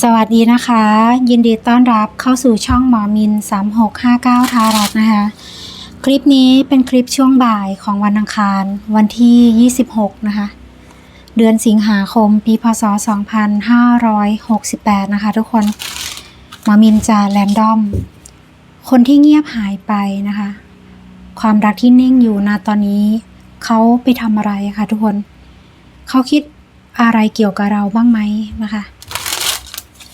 สวัสดีนะคะ ยินดีต้อนรับเข้าสู่ช่องหมอมิน 3659 ทารัตนะคะ คลิปนี้เป็นคลิปช่วงบ่ายของวันอังคาร วันที่ 26 นะคะ เดือนสิงหาคม ปีพศ 2568 นะคะ ทุกคนหมอมินจะแรนดอม คนที่เงียบหายไปนะคะ ความรักที่นิ่งอยู่นะตอนนี้เขาไปทำอะไรคะทุกคน เขาคิดอะไรเกี่ยวกับเราบ้างไหมนะคะ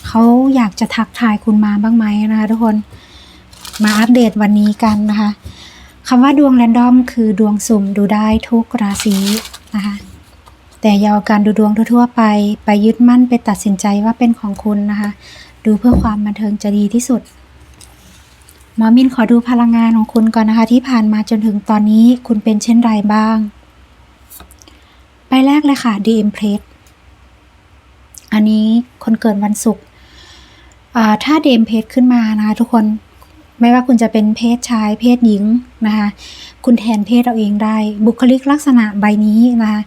เขาอยากจะทักทายคุณมาบ้างไหมนะคะทุกคนมาอัปเดตวันนี้กันนะคะคำว่าดวงแรนดอมคือดวงสุ่มดูได้ทุกราศีนะคะแต่ยาเอาการดูดวงทั่วๆไป ไปยึดมั่นไปตัดสินใจว่าเป็นของคุณนะคะ ดูเพื่อความบันเทิงจะดีที่สุดหมอมินขอดูพลังงานของคุณก่อนนะคะ ที่ผ่านมาจนถึงตอนนี้คุณเป็นเช่นไรบ้าง ไปแรกเลยค่ะ The Empress อันนี้คนเกิดวันศุกร์ ถ้าเดมเพศขึ้นมานะคะทุกคนไม่ว่าคุณจะเป็นเพศชายเพศหญิงนะคะ คุณแทนเพศเราเองได้ บุคลิกลักษณะใบนี้นะคะ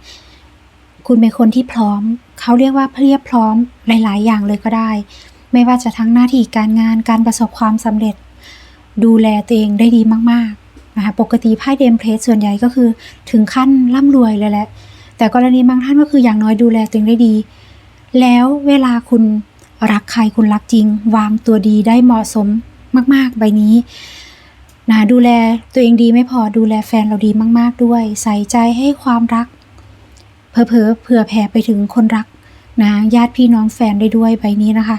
คุณเป็นคนที่พร้อม เขาเรียกว่าเพียบพร้อมหลาย ๆ อย่างเลยก็ได้ ไม่ว่าจะทั้งหน้าที่การงานการประสบความสำเร็จ ดูแลตัวเองได้ดีมาก ๆ นะคะ ปกติไพ่เดมเพลสส่วนใหญ่ก็คือถึงขั้นร่ำรวยเลยแหละ แต่กรณีบางท่านก็คืออย่างน้อยดูแลตัวเองได้ดี แล้วเวลาคุณ รักใครคุณรักจริง วางตัวดีได้เหมาะสมมาก ๆ ใบนี้นะดูแลตัวเองดีไม่พอดูแลแฟนเราดีมาก ๆ ด้วย ใส่ใจให้ความรัก เพอเพอเผื่อแผ่ไปถึงคนรักนะญาติพี่น้องแฟนได้ด้วยใบนี้นะคะ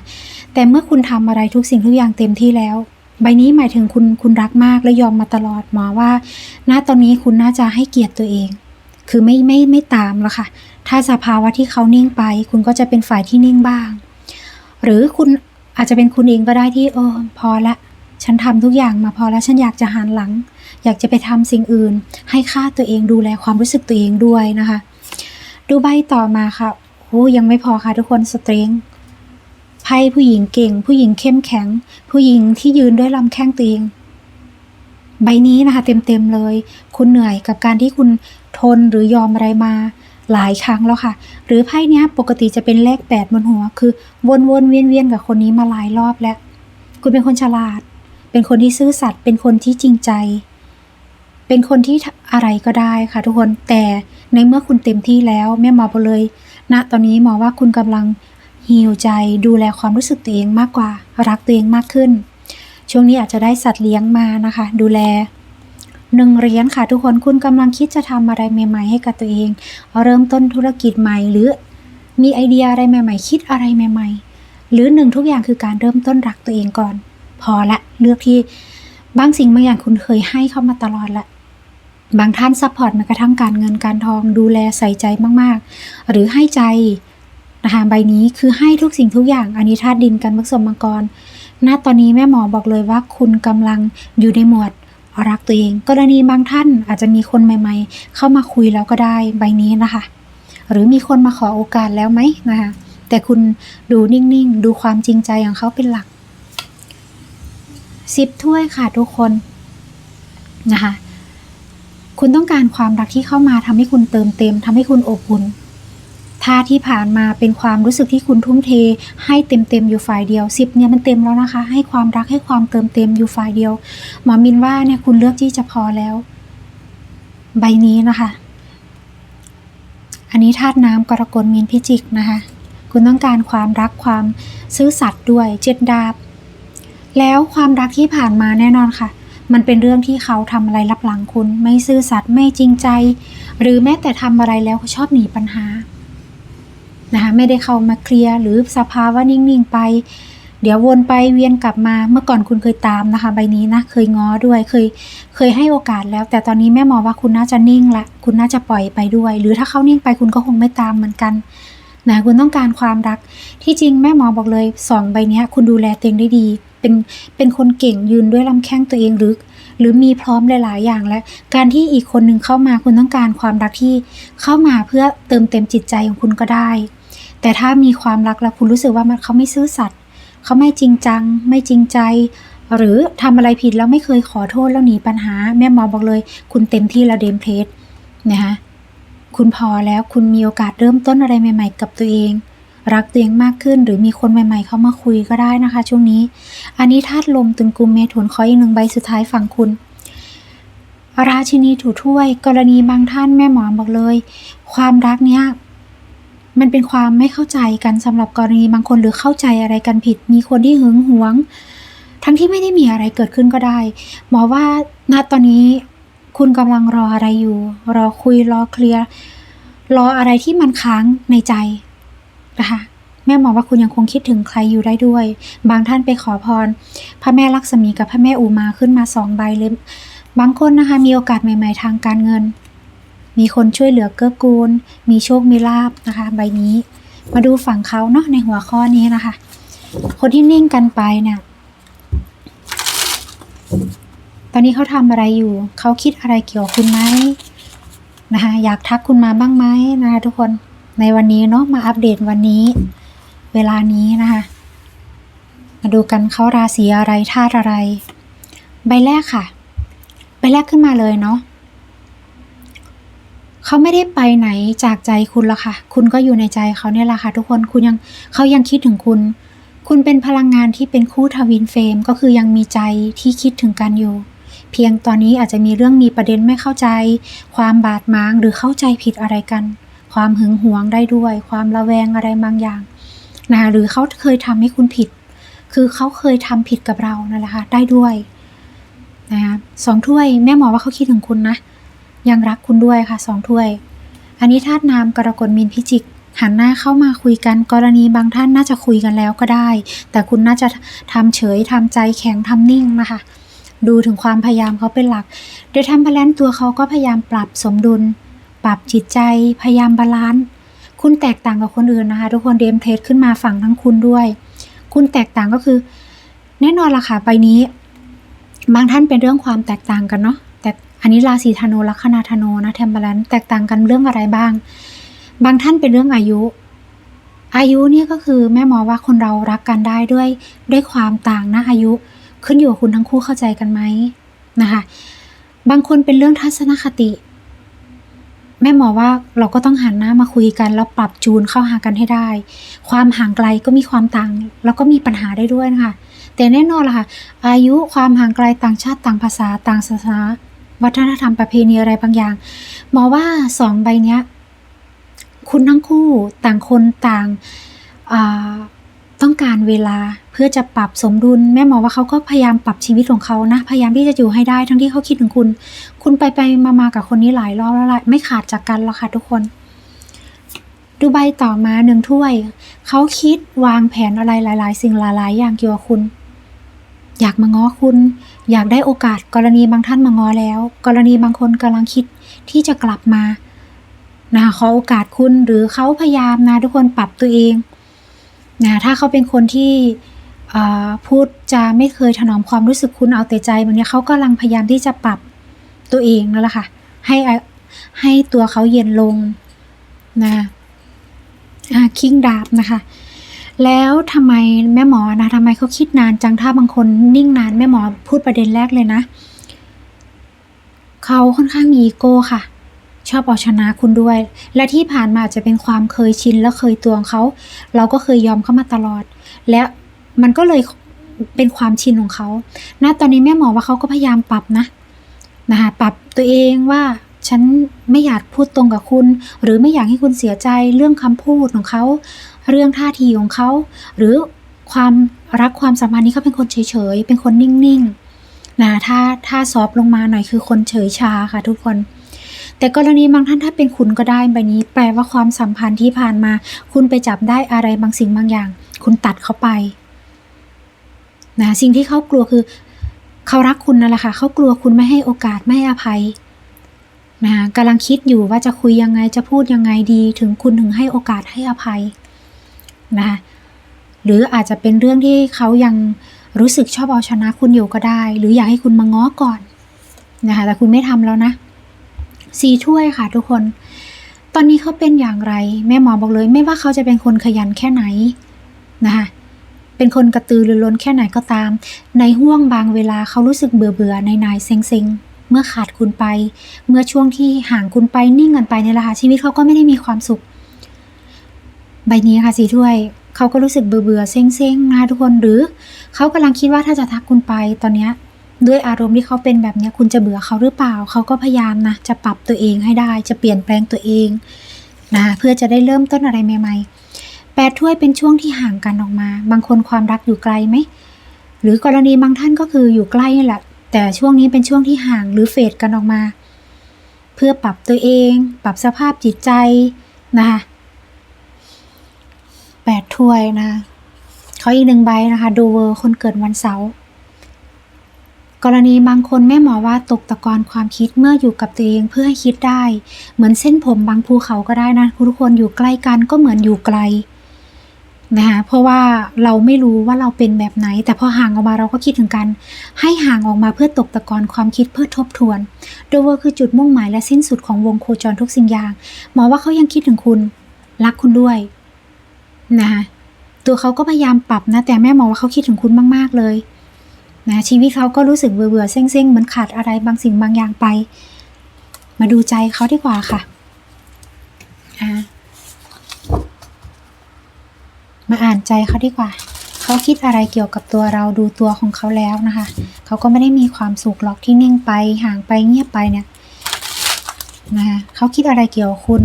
แต่เมื่อคุณทำอะไรทุกสิ่งทุกอย่างเต็มที่แล้ว ใบนี้หมายถึงคุณคุณรักมากและยอมมาตลอดหมอว่าณตอนนี้คุณน่าจะให้เกียรติตัวเอง คือไม่ไม่ไม่ตามแล้วค่ะ ถ้าสภาวะที่เขานิ่งไป คุณก็จะเป็นฝ่ายที่นิ่งบ้าง หรือคุณอาจจะเป็นคุณเองก็ได้ที่เออพอละ ฉันทำทุกอย่างมาพอแล้วฉันอยากจะหันหลัง อยากจะไปทำสิ่งอื่น ให้ค่าตัวเองดูแลความรู้สึกตัวเองด้วยนะคะ ดูใบต่อมาค่ะโอ้ยังไม่พอค่ะทุกคนสตริงไพ่ผู้หญิงเก่ง ผู้หญิงเข้มแข็ง ผู้หญิงที่ยืนด้วยลำแข้งตัวเองใบนี้นะคะ เต็มๆเลย คุณเหนื่อยกับการที่คุณทนหรือยอมอะไรมา หลายครั้งแล้วค่ะ หรือไพ่เนี้ยปกติจะเป็นเลขแปดบนหัว คือวนๆเวียนๆกับคนนี้มาหลายรอบแล้ว คุณเป็นคนฉลาด เป็นคนที่ซื่อสัตย์เป็นคนที่จริงใจ เป็นคนที่อะไรก็ได้ค่ะ ทุกคนแต่ในเมื่อคุณเต็มที่แล้วแม่หมอบอกเลยณตอนนี้หมอว่าคุณกำลังฮีลใจดูแลความรู้สึกตัวเองมากกว่า รักตัวเองมากขึ้น ช่วงนี้อาจจะได้สัตว์เลี้ยงมานะคะ ดูแล หนึ่งเหรียญค่ะทุกคนคุณกำลังคิดจะทำอะไรใหม่ๆให้กับตัวเอง เริ่มต้นธุรกิจใหม่หรือมีไอเดียอะไรใหม่ๆ คิดอะไรใหม่ ๆ หรือหนึ่งทุกอย่างคือการเริ่มต้นรักตัวเองก่อน พอละเลือกที่บางสิ่งบางอย่างคุณเคยให้เข้ามาตลอดละบางท่านซัพพอร์ตแม้กระทั่งการเงินการทองดูแลใส่ใจมากๆ หรือให้ใจนะคะใบนี้คือให้ทุกสิ่งทุกอย่างอันนี้ธาตุดินกันผสมมังกรณตอนนี้แม่หมอบอกเลยว่าคุณกำลังอยู่ในหมวด รักตัวเอง กรณีบางท่านอาจจะมีคนใหม่ ๆ เข้ามาคุยแล้วก็ได้ใบนี้นะคะ หรือมีคนมาขอโอกาสแล้วไหมนะคะ แต่คุณดูนิ่งๆ ดูความจริงใจของเขาเป็นหลักสิบถ้วยค่ะทุกคนนะคะ คุณต้องการความรักที่เข้ามาทำให้คุณเติมเต็มทำให้คุณอบอุ่น ถ้าที่ผ่านมาเป็นความรู้สึกที่คุณทุ่มเท ให้เต็มๆอยู่ฝ่ายเดียวสิบเนี่ยมันเต็มแล้วนะคะ ให้ความรักให้ความเติมเต็มอยู่ฝ่ายเดียว หมอมินว่าเนี่ยคุณเลือกที่จะพอแล้ว ใบนี้นะคะ อันนี้ธาตุน้ำกรกฎมีนพิจิกนะคะ คุณต้องการความรักความซื่อสัตย์ด้วยเจ็ดดาบ แล้วความรักที่ผ่านมาแน่นอนค่ะมันเป็นเรื่องที่เขาทำอะไรลับหลังคุณ ไม่ซื่อสัตย์ไม่จริงใจ หรือแม้แต่ทำอะไรแล้วเขาชอบหนีปัญหา นะคะไม่ได้เข้ามาเคลียร์หรือสภาวะนิ่งๆไป เดี๋ยววนไปเวียนกลับมาเมื่อก่อนคุณเคยตามนะคะ ใบนี้นะเคยง้อด้วยเคยเคยให้โอกาสแล้ว แต่ตอนนี้แม่หมอว่าคุณน่าจะนิ่งละคุณน่าจะปล่อยไปด้วย หรือถ้าเขานิ่งไปคุณก็คงไม่ตามเหมือนกันนะคุณต้องการความรักที่จริงแม่หมอบอกเลยสองใบนี้คุณดูแลตัวเองได้ดี เป็นเป็นคนเก่งยืนด้วยลำแข้งตัวเองหรือหรือมีพร้อมหลาย ๆ อย่างและการที่อีกคนหนึ่งเข้ามาคุณต้องการความรักที่เข้ามาเพื่อเติมเต็มจิตใจของคุณก็ได้ แต่ถ้ามีความรักแล้วคุณรู้สึกว่ามันเขาไม่ซื่อสัตย์เขาไม่จริงจัง ไม่จริงใจ หรือทำอะไรผิดแล้วไม่เคยขอโทษแล้วหนีปัญหา แม่หมอบอกเลย คุณเต็มที่แล้วเดมเพสนะคะคุณพอแล้วคุณมีโอกาสเริ่มต้นอะไรใหม่ ๆ กับตัวเอง รักตัวเองมากขึ้น หรือมีคนใหม่ ๆ เข้ามาคุยก็ได้นะคะ ช่วงนี้ อันนี้ธาตุลมตึงกุมเมถุนขออีกหนึ่งใบสุดท้ายฝั่งคุณราชินีถูถ้วย กรณีบางท่านแม่หมอบอกเลย ความรักเนี้ย มันเป็นความไม่เข้าใจกันสำหรับกรณีบางคนหรือเข้าใจอะไรกันผิด มีคนที่หึงหวง ทั้งที่ไม่ได้มีอะไรเกิดขึ้นก็ได้ หมอว่าณตอนนี้คุณกำลังรออะไรอยู่ รอคุยรอเคลียร์รออะไรที่มันค้างในใจนะคะแม่หมอว่าคุณยังคงคิดถึงใครอยู่ได้ด้วย บางท่านไปขอพร พระแม่ลักษมีกับพระแม่อุมาขึ้นมาสองใบเลย บางคนนะคะมีโอกาสใหม่ ๆ ทางการเงิน มีคนช่วยเหลือเกื้อกูล มีโชคมีลาบนะคะ ใบนี้ มาดูฝั่งเขาเนาะในหัวข้อนี้นะคะ คนที่นิ่งกันไปเนี่ยตอนนี้เขาทำอะไรอยู่ เขาคิดอะไรเกี่ยวกับคุณไหมนะคะ อยากทักคุณมาบ้างไหมนะคะทุกคนในวันนี้เนาะมาอัปเดตวันนี้ เวลานี้นะคะ มาดูกันเขาราศีอะไรธาตุอะไร ใบแรกค่ะ ใบแรกขึ้นมาเลยเนาะ เขาไม่ได้ไปไหนจากใจคุณหรอกค่ะ คุณก็อยู่ในใจเขาเนี่ยแหละค่ะ ทุกคนคุณยังเขายังคิดถึงคุณ คุณเป็นพลังงานที่เป็นคู่ทวินเฟรมก็คือยังมีใจที่คิดถึงกันอยู่ เพียงตอนนี้อาจจะมีเรื่องมีประเด็นไม่เข้าใจ ความบาดหมางหรือเข้าใจผิดอะไรกัน ความหึงหวงได้ด้วย ความระแวงอะไรบางอย่างนะคะหรือเขาเคยทำให้คุณผิด คือเขาเคยทำผิดกับเรานั่นแหละค่ะได้ด้วยนะคะสองถ้วยแม่หมอว่าเขาคิดถึงคุณนะ ยังรักคุณด้วยค่ะสองถ้วย อันนี้ธาตุน้ำกรกฎมีนพิจิกหันหน้าเข้ามาคุยกันกรณีบางท่านน่าจะคุยกันแล้วก็ได้ แต่คุณน่าจะทำเฉยทำใจแข็งทำนิ่งนะคะ ดูถึงความพยายามเขาเป็นหลัก โดยทำบาลานซ์ตัวเขาก็พยายามปรับสมดุล ปรับจิตใจ พยายามบาลานซ์คุณแตกต่างกับคนอื่นนะคะ ทุกคนเดมเทสขึ้นมาฝั่งทั้งคุณด้วย คุณแตกต่างก็คือ แน่นอนล่ะค่ะใบนี้ บางท่านเป็นเรื่องความแตกต่างกันเนาะ อันนี้ราศีธนูลัคนาธนูนะแทมบาลานแตกต่างกันเรื่องอะไรบ้าง บางท่านเป็นเรื่องอายุ อายุเนี่ยก็คือแม่หมอว่าคนเรารักกันได้ด้วยด้วยความต่างนะอายุ ขึ้นอยู่กับคุณทั้งคู่เข้าใจกันไหมนะคะ บางคนเป็นเรื่องทัศนคติ แม่หมอว่าเราก็ต้องหันหน้ามาคุยกัน แล้วปรับจูนเข้าหากันให้ได้ ความห่างไกลก็มีความต่าง แล้วก็มีปัญหาได้ด้วยนะคะแต่แน่นอนล่ะค่ะ อายุความห่างไกลต่างชาติต่างภาษาต่างศาสนา วัฒนธรรมประเพณีอะไรบางอย่าง หมอว่าสองใบเนี้ย คุณทั้งคู่ต่างคนต่างาต้องการเวลาเพื่อจะปรับสมดุล แม่หมอว่าเขาก็พยายามปรับชีวิตของเขานะ พยายามที่จะอยู่ให้ได้ทั้งที่เขาคิดถึงคุณ คุณไปไปมามากับคนนี้หลายรอบแล้วแหละไม่ขาดจากกันหรอกค่ะทุกคนดูใบต่อมาหนึ่งถ้วย เขาคิดวางแผนอะไรหลาย ๆ สิ่งหลาย ๆ อย่างเกี่ยวกับคุณ อยากมาง้อคุณ อยากได้โอกาสกรณีบางท่านมางอแล้ว กรณีบางคนกำลังคิดที่จะกลับมานะขอโอกาสคุณหรือเขาพยายามนะทุกคนปรับตัวเองนะถ้าเขาเป็นคนที่พูดจะไม่เคยถนอมความรู้สึกคุณเอาแต่ใจแบบเนี้ยเขากำลังพยายามที่จะปรับตัวเองนั่นแหละค่ะ ให้ให้ตัวเขาเย็นลงนะคิงดาบนะคะ แล้วทำไมแม่หมอนะทำไมเขาคิดนานจังถ้าบางคนนิ่งนานแม่หมอพูดประเด็นแรกเลยนะเขาค่อนข้างมีอีโก้ค่ะ ชอบเอาชนะคุณด้วย และที่ผ่านมาอาจจะเป็นความเคยชินและเคยตัวของเขา เราก็เคยยอมเข้ามาตลอด และมันก็เลยเป็นความชินของเขาณตอนนี้แม่หมอว่าเขาก็พยายามปรับนะนะคะปรับตัวเองว่าฉันไม่อยากพูดตรงกับคุณ หรือไม่อยากให้คุณเสียใจเรื่องคำพูดของเขา เรื่องท่าทีของเขา หรือความรักความสัมพันธ์นี้เขาเป็นคนเฉยๆ เป็นคนนิ่งๆ นะ ถ้าถ้าซอฟลงมาหน่อยคือคนเฉยชาค่ะทุกคน แต่กรณีบางท่านถ้าเป็นคุณก็ได้ใบนี้ แปลว่าความสัมพันธ์ที่ผ่านมา คุณไปจับได้อะไรบางสิ่งบางอย่าง คุณตัดเขาไป นะ สิ่งที่เขากลัวคือ เขารักคุณนั่นแหละค่ะ เขากลัวคุณไม่ให้โอกาสไม่ให้อภัยนะกำลังคิดอยู่ว่าจะคุยยังไงจะพูดยังไงดี ถึงคุณถึงให้โอกาสให้อภัย นะคะหรืออาจจะเป็นเรื่องที่เขายังรู้สึกชอบเอาชนะคุณอยู่ก็ได้ หรืออยากให้คุณมาง้อก่อนนะคะแต่คุณไม่ทำแล้วนะสีถ้วยค่ะทุกคน ตอนนี้เขาเป็นอย่างไร แม่หมอบอกเลย ไม่ว่าเขาจะเป็นคนขยันแค่ไหนนะคะเป็นคนกระตือรือร้นแค่ไหนก็ตาม ในห่วงบางเวลาเขารู้สึกเบื่อเบื่อในนายเซ็งเซ็งๆเมื่อขาดคุณไป เมื่อช่วงที่ห่างคุณไปนิ่งกันไปในราชีวิตเขาก็ไม่ได้มีความสุข ใบนี้ค่ะสีถ้วยเขาก็รู้สึกเบื่อเบื่อเซ็งเซ็งๆนะคะทุกคนหรือเขากำลังคิดว่าถ้าจะทักคุณไปตอนเนี้ยด้วยอารมณ์ที่เขาเป็นแบบนี้คุณจะเบื่อเขาหรือเปล่า เขาก็พยายามนะ จะปรับตัวเองให้ได้ จะเปลี่ยนแปลงตัวเองนะเพื่อจะได้เริ่มต้นอะไรใหม่ๆแปดถ้วยเป็นช่วงที่ห่างกันออกมา บางคนความรักอยู่ไกลไหม หรือกรณีบางท่านก็คืออยู่ใกล้นี่แหละ แต่ช่วงนี้เป็นช่วงที่ห่างหรือเฟดกันออกมา เพื่อปรับตัวเอง ปรับสภาพจิตใจนะคะ แปดถ้วยนะเขาอีกหนึ่งใบนะคะ ดูเวอร์คนเกิดวันเสาร์กรณีบางคนแม่หมอว่าตกตะกอนความคิดเมื่ออยู่กับตัวเองเพื่อให้คิดได้ เหมือนเส้นผมบางภูเขาก็ได้นะทุกคนอยู่ใกล้กันก็เหมือนอยู่ไกลนะคะเพราะว่าเราไม่รู้ว่าเราเป็นแบบไหน แต่พอห่างออกมาเราก็คิดถึงกัน ให้ห่างออกมาเพื่อตกตะกอนความคิดเพื่อทบทวนโดเวอร์คือจุดมุ่งหมายและสิ้นสุดของวงโคจรทุกสิ่งอย่างหมอว่าเขายังคิดถึงคุณ รักคุณด้วย นะคะตัวเขาก็พยายามปรับนะ แต่แม่หมอว่าเขาคิดถึงคุณมาก ๆ เลยนะชีวิตเขาก็รู้สึกเบื่อๆเซ็งๆเหมือนขาดอะไรบางสิ่งบางอย่างไป มาดูใจเขาดีกว่าค่ะอ่ามาอ่านใจเขาดีกว่า เขาคิดอะไรเกี่ยวกับตัวเราดูตัวของเขาแล้วนะคะ เขาก็ไม่ได้มีความสุขหรอกที่นิ่งไปห่างไปเงียบไปเนี่ยนะคะเขาคิดอะไรเกี่ยวกับคุณ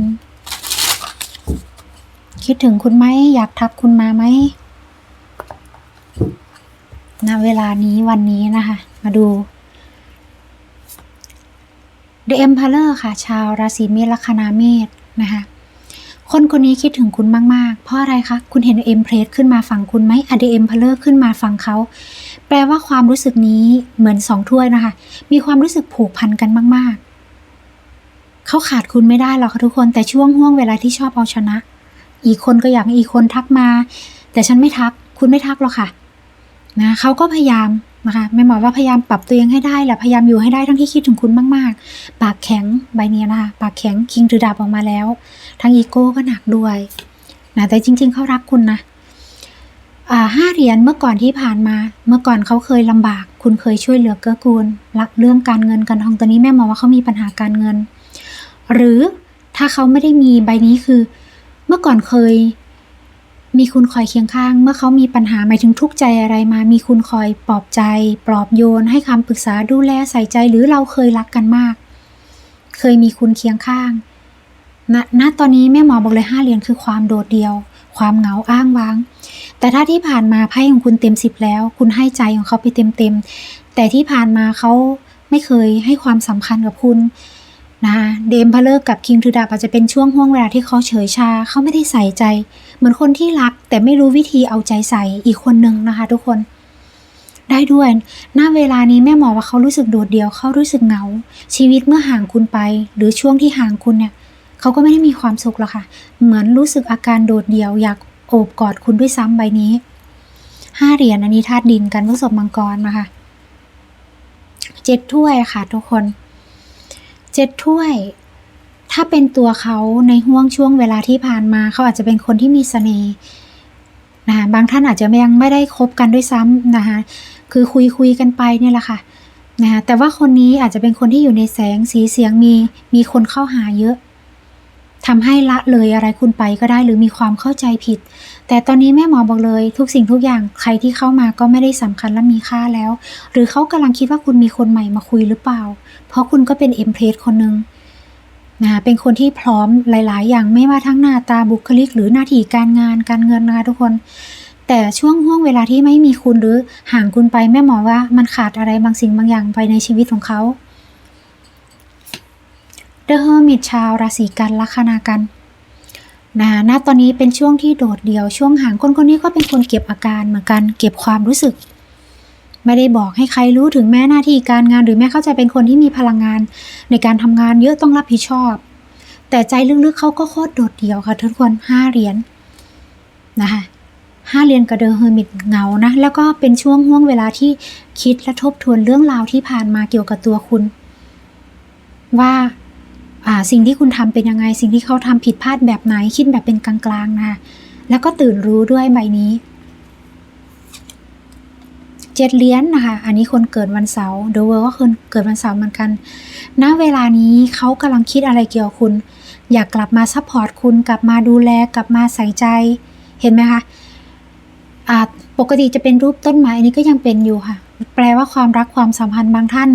คิดถึงคุณไหมอยากทักคุณมาไหมณเวลานี้วันนี้นะคะ มาดู The Emperor ค่ะ ชาวราศีเมษลัคนาเมษนะคะคนคนนี้คิดถึงคุณมาก ๆ เพราะอะไรคะ คุณเห็นเอ็มเพรสขึ้นมาฝั่งคุณไหมอเดเอ็มเพลอร์ขึ้นมาฝั่งเขา แปลว่าความรู้สึกนี้เหมือนสองถ้วยนะคะ มีความรู้สึกผูกพันกันมาก ๆ เขาขาดคุณไม่ได้หรอกค่ะทุกคน แต่ช่วงห่วงเวลาที่ชอบเอาชนะ อีกคนก็อยากอีกคนทักมา แต่ฉันไม่ทัก คุณไม่ทักหรอกค่ะนะเขาก็พยายามนะคะแม่หมอว่าพยายามปรับตัวเองให้ได้แหละพยายามอยู่ให้ได้ทั้งที่คิดถึงคุณมากๆ ปากแข็งใบเนี้ยนะคะปากแข็งคิงถือดาบออกมาแล้วทั้งอีโก้ก็หนักด้วยนะแต่จริง ๆเขารักคุณนะห้าเหรียญเมื่อก่อนที่ผ่านมา เมื่อก่อนเขาเคยลำบาก คุณเคยช่วยเหลือเกื้อกูลรักเรื่องการเงินการทองตอนนี้แม่มองว่าเขามีปัญหาการเงิน หรือถ้าเขาไม่ได้มีใบนี้คือ เมื่อก่อนเคย มีคุณคอยเคียงข้าง เมื่อเขามีปัญหาหมายถึงทุกข์ใจอะไรมา มีคุณคอยปลอบใจ ปลอบโยน ให้คำปรึกษาดูแลใส่ใจหรือเราเคยรักกันมาก เคยมีคุณเคียงข้างณณตอนนี้แม่หมอบอกเลยห้าเหรียญคือความโดดเดี่ยว ความเหงาอ้างว้าง แต่ถ้าที่ผ่านมาไพ่ของคุณเต็มสิบแล้ว คุณให้ใจของเขาไปเต็มเต็มแต่ที่ผ่านมาเขาไม่เคยให้ความสำคัญกับคุณ นะคะเดมพเลิกกับคิงทูดาอาจจะเป็นช่วงห่วงเวลาที่เขาเฉยชาเขาไม่ได้ใส่ใจ เหมือนคนที่รัก แต่ไม่รู้วิธีเอาใจใส่อีกคนนึงนะคะ ทุกคน ได้ด้วยหน้าเวลานี้แม่หมอว่าเขารู้สึกโดดเดี่ยวเขารู้สึกเหงา ชีวิตเมื่อห่างคุณไป หรือช่วงที่ห่างคุณเนี่ยเขาก็ไม่ได้มีความสุขหรอกค่ะ เหมือนรู้สึกอาการโดดเดี่ยวอยากโอบกอดคุณด้วยซ้ำใบนี้ห้าเหรียญอันนี้ธาตุดินกันผสมมังกรนะคะเจ็ดถ้วยค่ะ ทุกคน เจ็ดถ้วย ถ้าเป็นตัวเขาในห่วงช่วงเวลาที่ผ่านมาเขาอาจจะเป็นคนที่มีเสน่ห์นะคะบางท่านอาจจะยังไม่ได้คบกันด้วยซ้ำนะคะคือคุยคุยกันไปเนี่ยแหละค่ะนะคะแต่ว่าคนนี้อาจจะเป็นคนที่อยู่ในแสงสีเสียงมีมีคนเข้าหาเยอะ ทำให้ละเลยอะไรคุณไปก็ได้หรือมีความเข้าใจผิด แต่ตอนนี้แม่หมอบอกเลย ทุกสิ่งทุกอย่างใครที่เข้ามาก็ไม่ได้สำคัญและมีค่าแล้ว หรือเขากำลังคิดว่าคุณมีคนใหม่มาคุยหรือเปล่า เพราะคุณก็เป็นเอ็มเพรสคนหนึ่งนะเป็นคนที่พร้อมหลาย ๆ อย่างไม่ว่าทั้งหน้าตาบุคลิก หรือหน้าที่การงานการเงินนะคะทุกคน แต่ช่วงห่วงเวลาที่ไม่มีคุณหรือห่างคุณไปแม่หมอว่ามันขาดอะไรบางสิ่งบางอย่างไปในชีวิตของเขา เดอะเฮอร์มิตชาวราศีกันลัคนากันนะณตอนนี้เป็นช่วงที่โดดเดี่ยวช่วงห่างคนคนนี้ก็เป็นคนเก็บอาการเหมือนกัน เก็บความรู้สึก ไม่ได้บอกให้ใครรู้ถึงแม้หน้าที่การงาน หรือแม้เขาจะเป็นคนที่มีพลังงาน ในการทำงานเยอะต้องรับผิดชอบ แต่ใจลึกๆเขาก็โคตรโดดเดี่ยวค่ะทุกคนห้าเหรียญนะคะห้าเหรียญกับเดอเฮอร์มิตเงานะแล้วก็เป็นช่วงห่วงเวลาที่คิดและทบทวนเรื่องราวที่ผ่านมาเกี่ยวกับตัวคุณ ว่า สิ่งที่คุณทำเป็นยังไง สิ่งที่เขาทำผิดพลาดแบบไหนคิดแบบเป็นกลางๆนะคะแล้วก็ตื่นรู้ด้วยใบนี้เจ็ดเหรียญนะคะ อันนี้คนเกิดวันเสาร์เดอะเวิร์ก็คนเกิดวันเสาร์เหมือนกัน ณ เวลานี้เขากำลังคิดอะไรเกี่ยวกับคุณ อยากกลับมาซัพพอร์ตคุณ กลับมาดูแล กลับมาใส่ใจ เห็นไหมคะปกติจะเป็นรูปต้นไม้ อันนี้ก็ยังเป็นอยู่ค่ะ แปลว่าความรักความสัมพันธ์บางท่าน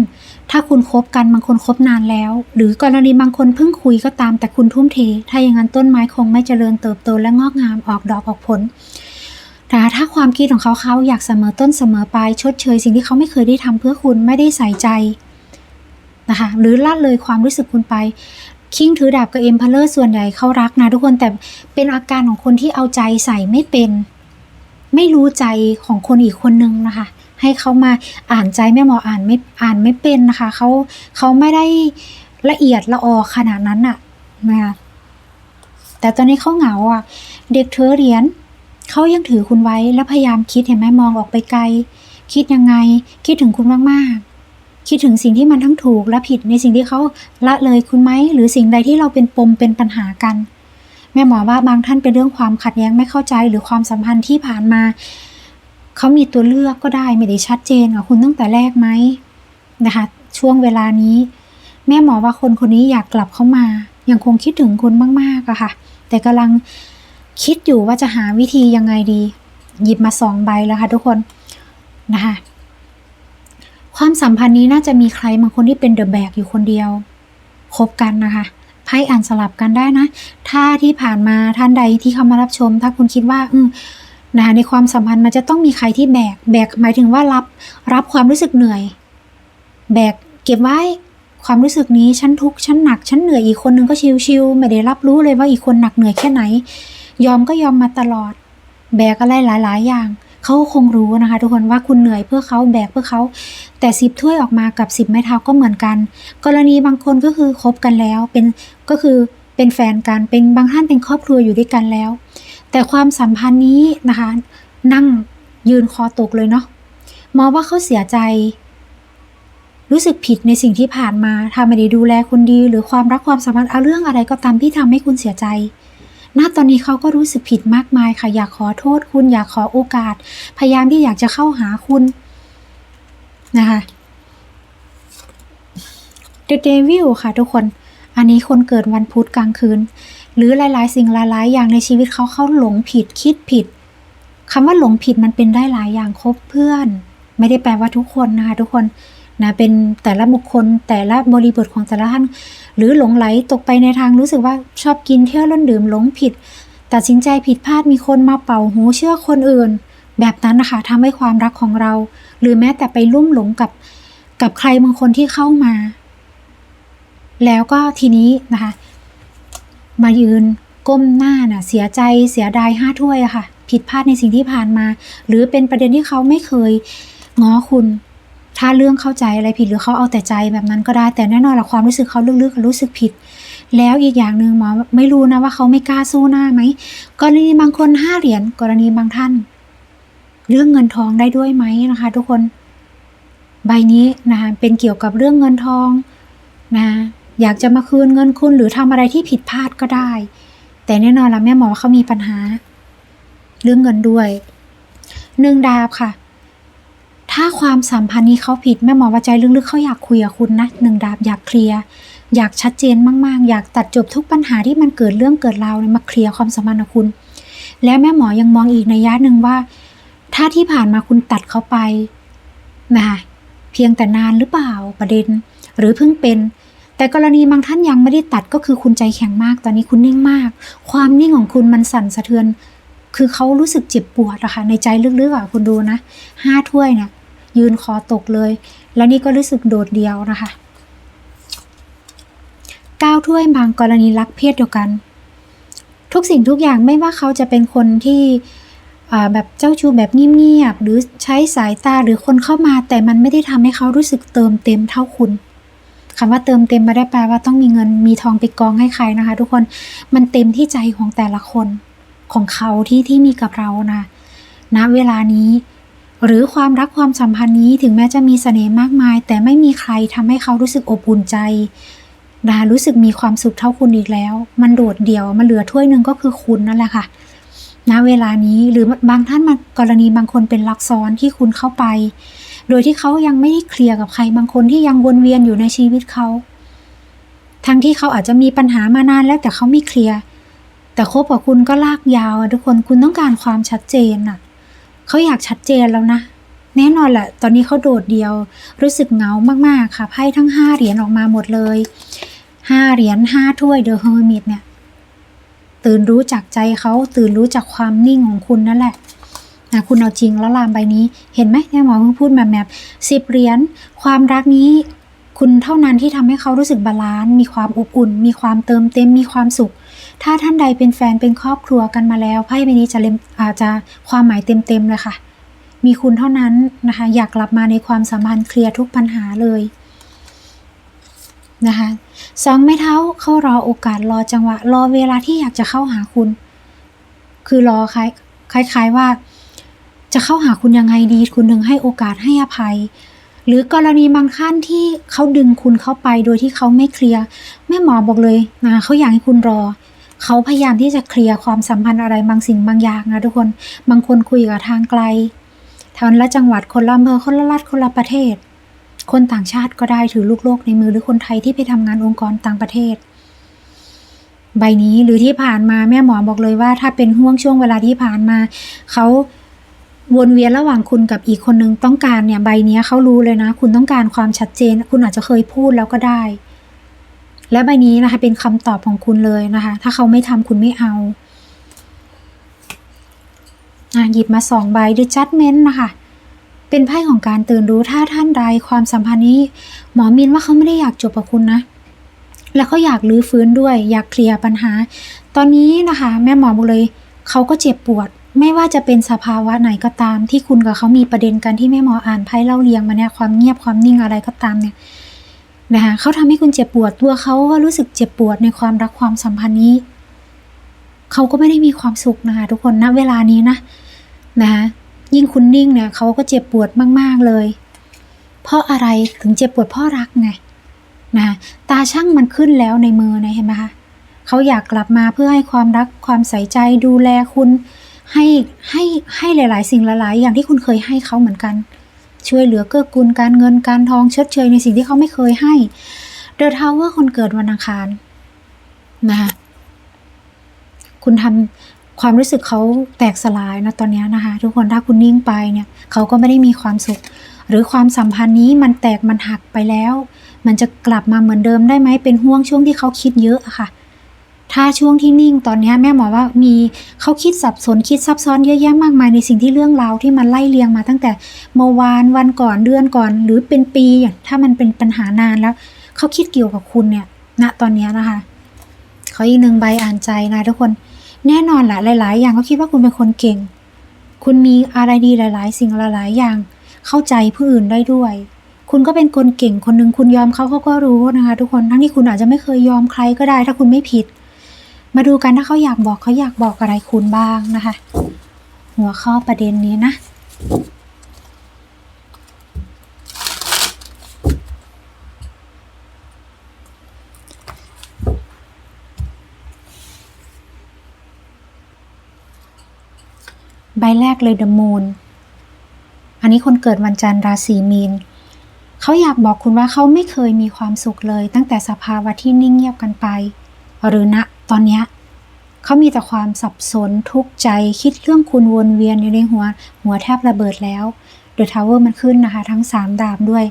ถ้าคุณคบกันบางคนคบนานแล้ว หรือกรณีบางคนเพิ่งคุยก็ตามแต่คุณทุ่มเท ถ้าอย่างนั้นต้นไม้คงไม่เจริญเติบโตและงอกงามออกดอกออกผลแต่ถ้าความคิดของเขาเขาอยากเสมอต้นเสมอปลายชดเชย สิ่งที่เขาไม่เคยได้ทำเพื่อคุณไม่ได้ใส่ใจนะคะหรือละเลยความรู้สึกคุณไปคิงถือดาบกับเอ็มพาเลอร์ส่วนใหญ่เขารักนะทุกคนแต่เป็นอาการของคนที่เอาใจใส่ไม่เป็น ไม่รู้ใจของคนอีกคนนึงนะคะ ให้เขามาอ่านใจแม่หมออ่านไม่อ่านไม่เป็นนะคะเขาเขาไม่ได้ละเอียดละออขนาดนั้นน่ะนะคะแต่ตอนนี้เขาเหงาอะ เด็กเธอเหรียญเขายังถือคุณไว้แล้วพยายามคิดเห็นไหมมองออกไปไกล คิดยังไง คิดถึงคุณมากๆ คิดถึงสิ่งที่มันทั้งถูกและผิดในสิ่งที่เขาละเลยคุณไหมหรือสิ่งใดที่เราเป็นปมเป็นปัญหากัน แม่หมอว่าบางท่านเป็นเรื่องความขัดแย้งไม่เข้าใจหรือความสัมพันธ์ที่ผ่านมา เขามีตัวเลือกก็ได้ไม่ได้ชัดเจนกับคุณตั้งแต่แรกไหมนะคะ ช่วงเวลานี้ แม่หมอว่าคนคนนี้อยากกลับเข้ามา ยังคงคิดถึงคุณมากๆอะค่ะ แต่กำลังคิดอยู่ว่าจะหาวิธียังไงดี หยิบมาสองใบแล้วค่ะทุกคนนะคะความสัมพันธ์นี้น่าจะมีใครบางคนที่เป็นเดอะแบกอยู่คนเดียวคบกันนะคะไพ่อ่านสลับกันได้นะ ถ้าที่ผ่านมาท่านใดที่เข้ามารับชม ถ้าคุณคิดว่า อืม นะคะในความสัมพันธ์มันจะต้องมีใครที่แบก แบกหมายถึงว่ารับ รับความรู้สึกเหนื่อย แบกเก็บไว้ความรู้สึกนี้ฉันทุกข์ฉันหนักฉันเหนื่อยอีกคนนึงก็ชิวๆไม่ได้รับรู้เลยว่าอีกคนหนักเหนื่อยแค่ไหน ยอมก็ยอมมาตลอด แบกอะไรหลาย ๆ อย่างเขาคงรู้นะคะ ทุกคนว่าคุณเหนื่อยเพื่อเขาแบกเพื่อเขา แต่สิบถ้วยออกมากับสิบไม้เท้าก็เหมือนกัน กรณีบางคนก็คือคบกันแล้วเป็นก็คือเป็นแฟนกันเป็นบางท่านเป็นครอบครัวอยู่ด้วยกันแล้ว แต่ความสัมพันธ์นี้นะคะ นั่งยืนคอตกเลยเนาะมองว่าเขาเสียใจ รู้สึกผิดในสิ่งที่ผ่านมาทำไม่ได้ดูแลคุณดี หรือความรักความสัมพันธ์เอาเรื่องอะไรก็ตามที่ทำให้คุณเสียใจณตอนนี้เขาก็รู้สึกผิดมากมายค่ะ อยากขอโทษคุณอยากขอโอกาส พยายามที่อยากจะเข้าหาคุณนะคะ The Devil ค่ะทุกคน อันนี้คนเกิดวันพุธกลางคืน หรือหลาย ๆ สิ่งหลาย ๆ อย่างในชีวิตเขาเขาหลงผิดคิดผิดคำว่าหลงผิดมันเป็นได้หลายอย่างคบเพื่อน ไม่ได้แปลว่าทุกคนนะคะทุกคนนะเป็นแต่ละบุคคลแต่ละบริบทของแต่ละท่านหรือหลงไหลตกไปในทางรู้สึกว่าชอบกินเที่ยวเล่นดื่มหลงผิดตัดสินใจผิดพลาดมีคนมาเป่าหูเชื่อคนอื่น แบบนั้นนะคะทำให้ความรักของเรา หรือแม้แต่ไปลุ่มหลงกับกับใครบางคนที่เข้ามา แล้วก็ทีนี้นะคะ มายืนก้มหน้าน่ะเสียใจเสียดายห้าถ้วยอะค่ะ ผิดพลาดในสิ่งที่ผ่านมา หรือเป็นประเด็นที่เขาไม่เคยง้อคุณ ถ้าเรื่องเข้าใจอะไรผิดหรือเขาเอาแต่ใจแบบนั้นก็ได้แต่แน่นอนละความรู้สึกเขาลึกๆรู้สึกผิด แล้วอีกอย่างหนึ่งหมอไม่รู้นะว่าเขาไม่กล้าสู้หน้าไหมกรณีบางคนห้าเหรียญกรณีบางท่าน เรื่องเงินทองได้ด้วยไหมนะคะ ทุกคน ใบนี้นะคะเป็นเกี่ยวกับเรื่องเงินทองนะ อยากจะมาคืนเงินคุณหรือทำอะไรที่ผิดพลาดก็ได้ แต่แน่นอนละแม่หมอว่าเขามีปัญหา เรื่องเงินด้วยหนึ่งดาบค่ะ ถ้าความสัมพันธ์นี้เขาผิดแม่หมอว่าใจลึกๆเขาอยากคุยกับคุณนะหนึ่งดาบอยากเคลียร์อยากชัดเจนมากๆ อยากตัดจบทุกปัญหาที่มันเกิดเรื่องเกิดราวมาเคลียร์ความสัมพันธ์กับคุณ และแม่หมอยังมองอีกในยะหนึ่งว่า ถ้าที่ผ่านมาคุณตัดเขาไปนะคะเพียงแต่นานหรือเปล่าประเด็น หรือเพิ่งเป็น แต่กรณีบางท่านยังไม่ได้ตัดก็คือคุณใจแข็งมาก ตอนนี้คุณนิ่งมาก ความนิ่งของคุณมันสั่นสะเทือน คือเขารู้สึกเจ็บปวดอะค่ะในใจลึกๆอะคุณดูนะห้าถ้วยเนี่ยยืนคอตกเลย แล้วนี่ก็รู้สึกโดดเดียวนะคะเก้าถ้วยบางกรณีรักเพศเดียวกัน ทุกสิ่งทุกอย่างไม่ว่าเขาจะเป็นคนที่แบบเจ้าชู้แบบเงียบๆหรือใช้สายตาหรือคนเข้ามาแต่มันไม่ได้ทำให้เขารู้สึกเติมเต็มเท่าคุณ คำว่าเติมเต็มไม่ได้แปลว่าต้องมีเงินมีทองไปกองให้ใครนะคะ ทุกคนมันเต็มที่ใจของแต่ละคนของเขาที่ที่มีกับเรานะณเวลานี้ หรือความรักความสัมพันธ์นี้ถึงแม้จะมีเสน่ห์มากมาย แต่ไม่มีใครทำให้เขารู้สึกอบอุ่นใจนะรู้สึกมีความสุขเท่าคุณอีกแล้ว มันโดดเดี่ยวมันเหลือถ้วยหนึ่งก็คือคุณนั่นแหละค่ะณเวลานี้หรือบางท่านมากรณีบางคนเป็นลักซ้อนที่คุณเข้าไป โดยที่เขายังไม่ได้เคลียร์กับใครบางคนที่ยังวนเวียนอยู่ในชีวิตเขาทั้งที่เขาอาจจะมีปัญหามานานแล้วแต่เขาไม่เคลียร์แต่คบกับคุณก็ลากยาวอะทุกคนคุณต้องการความชัดเจนอะเขาอยากชัดเจนแล้วนะ แน่นอนแหละตอนนี้เขาโดดเดียว รู้สึกเหงามากๆค่ะไพ่ทั้งห้าเหรียญออกมาหมดเลยห้าเหรียญห้าถ้วยเดอะเฮอร์มิตเนี่ย ตื่นรู้จากใจเขาตื่นรู้จากความนิ่งของคุณนั่นแหละ นะคุณเอาจริงแล้วลามใบนี้ เห็นไหมแม่หมอเพิ่งพูดแบบแบบสิบเหรียญความรักนี้ คุณเท่านั้นที่ทำให้เขารู้สึกบาลานซ์มีความอบอุ่น มีความเติมเต็มมีความสุข ถ้าท่านใดเป็นแฟนเป็นครอบครัวกันมาแล้วไพ่ใบนี้จะเลมอาจจะความหมายเต็มๆเลยค่ะ มีคุณเท่านั้นนะคะ อยากกลับมาในความสัมพันธ์เคลียร์ทุกปัญหาเลยนะคะสองไม้เท้าเขารอโอกาสรอจังหวะ รอเวลาที่อยากจะเข้าหาคุณ คือรอคล้ายคล้ายๆว่า จะเข้าหาคุณยังไงดี คุณถึงให้โอกาสให้อภัย หรือกรณีบางขั้นที่เขาดึงคุณเข้าไปโดยที่เขาไม่เคลียร์แม่หมอบอกเลยนะเขาอยากให้คุณรอเขาพยายามที่จะเคลียร์ความสัมพันธ์อะไรบางสิ่งบางอย่างนะทุกคนบางคนคุยกับทางไกลทางละจังหวัดคนละอำเภอคนละรัฐคนละประเทศ คนต่างชาติก็ได้ถือลูกโลกในมือหรือคนไทยที่ไปทำงานองค์กรต่างประเทศ ใบนี้หรือที่ผ่านมาแม่หมอบอกเลยว่า ถ้าเป็นห่วงช่วงเวลาที่ผ่านมาเขา วนเวียนระหว่างคุณกับอีกคนนึงต้องการเนี่ยใบนี้เขารู้เลยนะ คุณต้องการความชัดเจน คุณอาจจะเคยพูดแล้วก็ได้ และใบนี้นะคะ เป็นคำตอบของคุณเลยนะคะ ถ้าเขาไม่ทำคุณไม่เอาอะหยิบมาสองใบ The Judgment นะคะเป็นไพ่ของการตื่นรู้ถ้าท่านใดความสัมพันธ์นี้ หมอมินว่าเขาไม่ได้อยากจบกับคุณนะ แล้วเขาอยากรื้อฟื้นด้วย อยากเคลียร์ปัญหา ตอนนี้นะคะ แม่หมอบอกเลย เขาก็เจ็บปวด ไม่ว่าจะเป็นสภาวะไหนก็ตาม ที่คุณกับเขามีประเด็นกันที่แม่หมออ่านไพ่เล่าเรียงมาเนี่ยความเงียบความนิ่งอะไรก็ตามเนี่ยนะคะเขาทำให้คุณเจ็บปวดตัวเขาก็รู้สึกเจ็บปวดในความรักความสัมพันธ์นี้เขาก็ไม่ได้มีความสุขนะคะทุกคนณเวลานี้นะนะคะยิ่งคุณนิ่งเนี่ยเขาก็เจ็บปวดมากๆเลย เพราะอะไรถึงเจ็บปวดเพราะรักไงนะตาช่างมันขึ้นแล้วในมือนะเห็นไหมคะเขาอยากกลับมาเพื่อให้ความรักความใส่ใจดูแลคุณ ให้ให้ให้หลาย ๆ สิ่งหลายๆอย่างที่คุณเคยให้เขาเหมือนกัน ช่วยเหลือเกื้อกูลการเงินการทองชดเชยในสิ่งที่เขาไม่เคยให้เดอะทาวเวอร์คนเกิดวันอังคารนะคะคุณทำความรู้สึกเขาแตกสลายนะตอนนี้นะคะ ทุกคนถ้าคุณนิ่งไปเนี่ยเขาก็ไม่ได้มีความสุข หรือความสัมพันธ์นี้มันแตกมันหักไปแล้ว มันจะกลับมาเหมือนเดิมได้ไหมเป็นห่วงช่วงที่เขาคิดเยอะค่ะ ถ้าช่วงที่นิ่งตอนนี้แม่หมอว่ามีเขาคิดสับสนคิดซับซ้อนเยอะแยะมากมายในสิ่งที่เรื่องราวที่มันไล่เรียงมาตั้งแต่เมื่อวานวันก่อนเดือนก่อน หรือเป็นปีถ้ามันเป็นปัญหานานแล้วเขาคิดเกี่ยวกับคุณเนี่ยณตอนนี้นะคะขออีกหนึ่งใบอ่านใจนะทุกคนแน่นอนแหละหลาย ๆ อย่างเขาคิดว่าคุณเป็นคนเก่ง คุณมีอะไรดีหลาย ๆ สิ่งหลาย ๆ อย่างเข้าใจผู้อื่นได้ด้วย คุณก็เป็นคนเก่งคนหนึ่งคุณยอมเขาเขาก็รู้นะคะ ทุกคนทั้งที่คุณอาจจะไม่เคยยอมใครก็ได้ ถ้าคุณไม่ผิด มาดูกันถ้าเขาอยากบอกเขาอยากบอกอะไรคุณบ้างนะคะ หัวข้อประเด็นนี้นะใบแรกเลย The Moon อันนี้คนเกิดวันจันทร์ราศีมีนเขาอยากบอกคุณว่าเขาไม่เคยมีความสุขเลย ตั้งแต่สภาวะที่นิ่งเงียบกันไป หรือณ ตอนเนี้ยเขามีแต่ความสับสนทุกข์ใจคิดเรื่องคุณวนเวียนอยู่ในหัว หัวแทบระเบิดแล้ว The Tower มันขึ้นนะคะ ทั้งสามดาบด้วย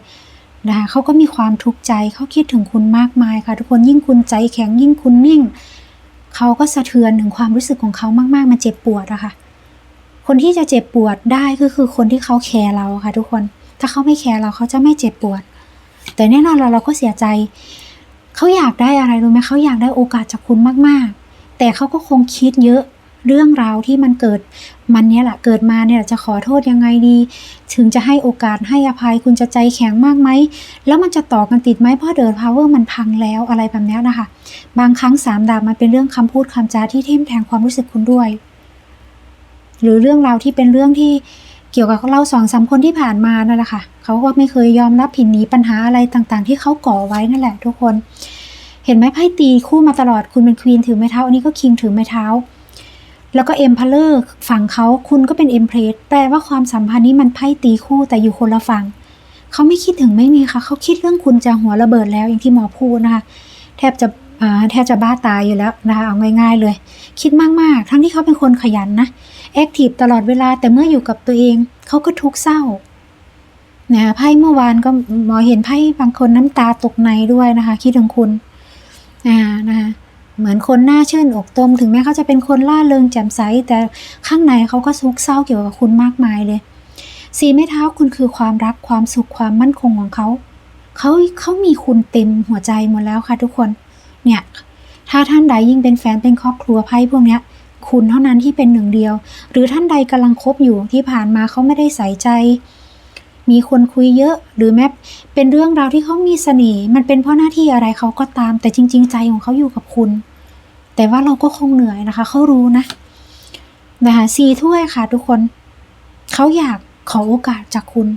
นะคะเขาก็มีความทุกข์ใจเขาคิดถึงคุณมากมายค่ะ ทุกคนยิ่งคุณใจแข็งยิ่งคุณนิ่งเขาก็สะเทือนถึงความรู้สึกของเขามาก ๆ มันเจ็บปวดอะค่ะ คนที่จะเจ็บปวดได้ก็คือคนที่เขาแคร์เราค่ะ ทุกคน ถ้าเขาไม่แคร์เราเขาจะไม่เจ็บปวด แต่แน่นอนเราเราก็เสียใจ เขาอยากได้อะไรรู้ไหมเขาอยากได้โอกาสจากคุณมากๆ แต่เขาก็คงคิดเยอะเรื่องราวที่มันเกิดมันเนี้ยแหละเกิดมาเนี่ยจะขอโทษยังไงดี ถึงจะให้โอกาสให้อภัยคุณจะใจแข็งมากไหม แล้วมันจะต่อกันติดไหมเพราะเดินพาวเวอร์มันพังแล้วอะไรแบบนี้นะคะ บางครั้งสามดาบมันเป็นเรื่องคำพูดคำจาที่ทิ่มแทงความรู้สึกคุณด้วย หรือเรื่องราวที่เป็นเรื่องที่ เกี่ยวกับเราสองสามคนที่ผ่านมานั่นแหละค่ะเขาก็ไม่เคยยอมรับผิดหนีปัญหาอะไรต่างๆ ที่เขาก่อไว้นั่นแหละ ทุกคน เห็นไหมไพ่ตีคู่มาตลอดคุณเป็นควีนถือไม้เท้าอันนี้ก็คิงถือไม้เท้า แล้วก็เอ็มพาเลอร์ฝั่งเขาคุณก็เป็นเอ็มเพรสแปลว่าความสัมพันธ์นี้มันไพ่ตีคู่แต่อยู่คนละฝั่งเขาไม่คิดถึงไม่มีค่ะเขาคิดเรื่องคุณจะหัวระเบิดแล้วอย่างที่หมอพูดนะคะ แทบจะแทบจะบ้าตายอยู่แล้วนะคะเอาง่ายๆเลย คิดมากๆ ทั้งที่เขาเป็นคนขยันนะ แอคทีฟตลอดเวลาแต่เมื่ออยู่กับตัวเอง เขาก็ทุกข์เศร้านะไพ่เมื่อวานก็หมอเห็นไพ่บางคนน้ำตาตกในด้วยนะคะ คิดถึงคุณอ่านะคะเหมือนคนหน้าชื่นอกตม ถึงแม้เขาจะเป็นคนล่าเริงแจ่มใส แต่ข้างในเขาก็ทุกข์เศร้าเกี่ยวกับคุณมากมายเลยสีไม้เท้าคุณคือความรักความสุขความมั่นคงของเขาเขาเขามีคุณเต็มหัวใจหมดแล้วค่ะทุกคน เนี่ย ถ้าท่านใดยิ่งเป็นแฟนเป็นครอบครัวไพ่พวกเนี้ย คุณเท่านั้นที่เป็นหนึ่งเดียว หรือท่านใดกำลังคบอยู่ที่ผ่านมาเขาไม่ได้ใส่ใจ มีคนคุยเยอะหรือแม้เป็นเรื่องราวที่เขามีเสน่ห์มันเป็นเพราะหน้าที่อะไรเขาก็ตาม แต่จริง ๆ ใจของเขาอยู่กับคุณ แต่ว่าเราก็คงเหนื่อยนะคะเขารู้นะนะคะสีถ้วยค่ะทุกคนเขาอยากขอโอกาสจากคุณ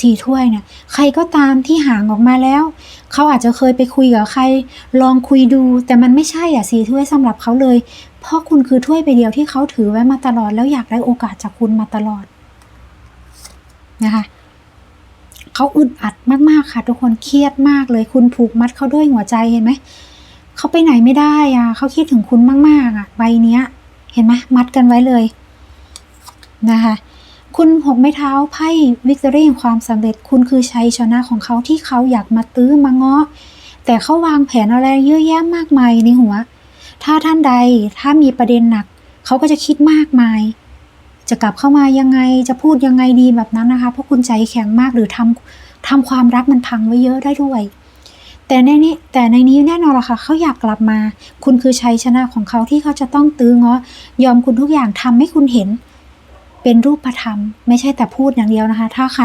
สี่ถ้วยเนี่ยใครก็ตามที่ห่างออกมาแล้ว เขาอาจจะเคยไปคุยกับใคร ลองคุยดู แต่มันไม่ใช่อะสี่ถ้วยสำหรับเขาเลย เพราะคุณคือถ้วยใบเดียวที่เขาถือไว้มาตลอด แล้วอยากได้โอกาสจากคุณมาตลอดนะคะเขาอึดอัดมากๆค่ะ ทุกคนเครียดมากเลย คุณผูกมัดเขาด้วยหัวใจเห็นไหมเขาไปไหนไม่ได้อะเขาคิดถึงคุณมากๆอะใบเนี้ย เห็นไหมมัดกันไว้เลยนะคะ คุณหกไม้เท้าไพ่วิกตอรี่ความสำเร็จ คุณคือชัยชนะของเขาที่เขาอยากมาตื้อมาเงาะแต่เขาวางแผนอะไรเยอะแยะมากมายในหัว ถ้าท่านใดถ้ามีประเด็นหนัก เขาก็จะคิดมากมาย จะกลับเข้ามายังไงจะพูดยังไงดีแบบนั้นนะคะ เพราะคุณใจแข็งมากหรือทำทำความรักมันพังไว้เยอะได้ด้วย แต่ในนี้แต่ในนี้แน่นอนละค่ะเขาอยากกลับมา คุณคือชัยชนะของเขาที่เขาจะต้องตื้อเงาะยอมคุณทุกอย่างทำให้คุณเห็น เป็นรูปธรรม ไม่ใช่แต่พูดอย่างเดียวนะคะ ถ้าใคร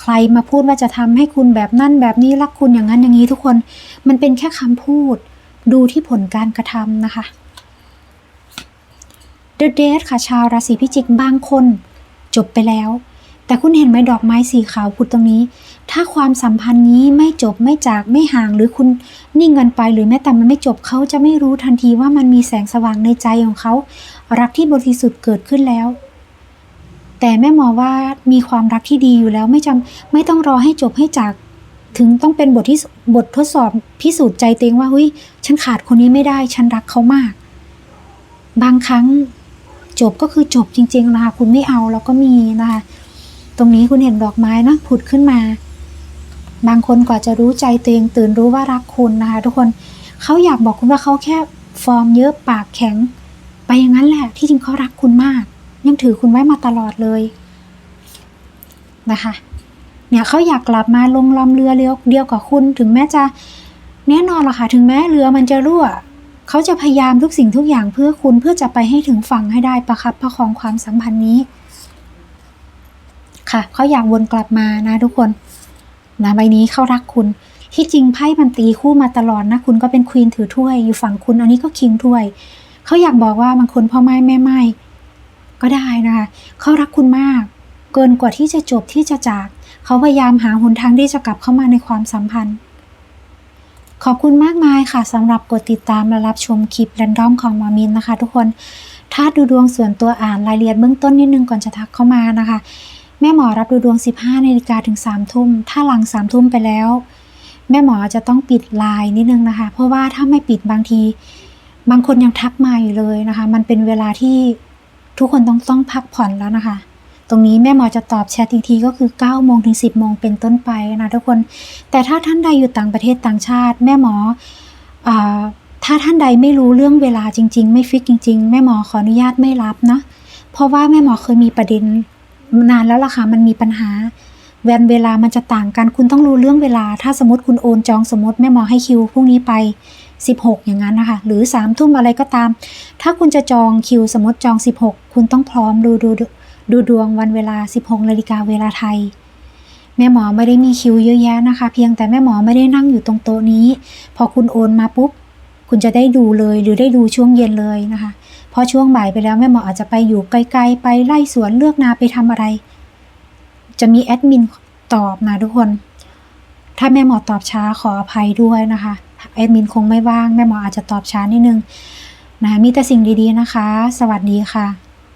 ใครมาพูดว่าจะทำให้คุณแบบนั่นแบบนี้รักคุณอย่างนั้นอย่างนี้ทุกคนมันเป็นแค่คำพูด ดูที่ผลการกระทำนะคะ The d a t ค่ะชาวราศีพิจิกบางคน จบไปแล้ว แต่คุณเห็นไหมดอกไม้สีขาวพุดตรงนี้ ถ้าความสัมพันธ์นี้ไม่จบไม่จากไม่ห่างหรือคุณนิ่งกันไปหรือแม้แต่มันไม่จบเขาจะไม่รู้ทันทีว่ามันมีแสงสว่างในใจของเขารักที่บริสุทธิ์เกิดขึ้นแล้ว แต่แม่หมอว่ามีความรักที่ดีอยู่แล้วไม่จำไม่ต้องรอให้จบให้จาก ถึงต้องเป็นบทที่บททดสอบพิสูจน์ใจตัวเองว่าเฮ้ยฉันขาดคนนี้ไม่ได้ ฉันรักเขามาก บางครั้งจบก็คือจบจริงๆนะคะคุณไม่เอาแล้วก็มีนะคะตรงนี้คุณเห็นดอกไม้นะผุดขึ้นมา บางคนกว่าจะรู้ใจตัวเองตื่นรู้ว่ารักคุณนะคะทุกคนเขาอยากบอกคุณว่าเขาแค่ฟอร์มเยอะปากแข็ง ไปอย่างนั้นแหละที่จริงเขารักคุณมาก ยังถือคุณไว้มาตลอดเลยนะคะ เนี่ยเขาอยากกลับมาลงลำเรือเดียวกับคุณ ถึงแม้จะแน่นอนละค่ะ ถึงแม้เรือมันจะรั่วเขาจะพยายามทุกสิ่งทุกอย่างเพื่อคุณเพื่อจะไปให้ถึงฝั่งให้ได้ประคับประคองความสัมพันธ์นี้ ค่ะเขาอยากวนกลับมานะทุกคนนะใบนี้เขารักคุณ ที่จริงไพ่มันตีคู่มาตลอดนะ คุณก็เป็นควีนถือถ้วยอยู่ฝั่งคุณอันนี้ก็คิงถ้วยเขาอยากบอกว่าบางคนพ่อไม้แม่ไม้ ก็ได้นะคะเขารักคุณมาก เกินกว่าที่จะจบที่จะจาก เขาพยายามหาหนทางที่จะกลับเข้ามาในความสัมพันธ์ ขอบคุณมากมายค่ะสำหรับกดติดตามและรับชมคลิปแรนดอมของมามินนะคะ ทุกคนถ้าดูดวงส่วนตัวอ่านรายละเอียดเบื้องต้นนิดนึงก่อนจะทักเข้ามานะคะ แม่หมอรับดูดวง 15นาฬิกาถึง3ทุ่ม ถ้าหลัง3ทุ่มไปแล้ว แม่หมอจะต้องปิดไลน์นิดนึงนะคะ เพราะว่าถ้าไม่ปิดบางที บางคนยังทักมาอยู่เลยนะคะ มันเป็นเวลาที่ ทุกคนต้องต้องพักผ่อนแล้วนะคะ ตรงนี้แม่หมอจะตอบแชทอีกทีก็คือ9โมงถึง 10โมงเป็นต้นไปนะทุกคน แต่ถ้าท่านใดอยู่ต่างประเทศต่างชาติ แม่หมออถ้าท่านใดไม่รู้เรื่องเวลาจริง ๆ ไม่ฟิกจริง ๆ แม่หมอขออนุญาตไม่รับนะเพราะว่าแม่หมอเคยมีประเด็นนานแล้วล่ะค่ะมันมีปัญหาแวนเวลามันจะต่างกัน คุณต้องรู้เรื่องเวลา ถ้าสมมติคุณโอนจองสมมติแม่หมอให้คิวพรุ่งนี้ไป 16 อย่างนั้นนะคะ หรือ3ทุ่มอะไรก็ตาม ถ้าคุณจะจองคิวสมมติจอง 16 คุณต้องพร้อมดูดูดูดวงวันเวลา 16นาฬิกาเวลาไทย แม่หมอไม่ได้มีคิวเยอะแยะนะคะ เพียงแต่แม่หมอไม่ได้นั่งอยู่ตรงโต๊ะนี้ พอคุณโอนมาปุ๊บ คุณจะได้ดูเลยหรือได้ดูช่วงเย็นเลยนะคะพอช่วงบ่ายไปแล้วแม่หมออาจจะไปอยู่ไกลๆไปไล่สวนเลือกนาไปทำอะไร จะมีแอดมินตอบนะทุกคน ถ้าแม่หมอตอบช้าขออภัยด้วยนะคะ แอดมินคงไม่ว่าง แม่หมออาจจะตอบช้านิดนึงนะมีแต่สิ่งดีๆนะคะ สวัสดีค่ะ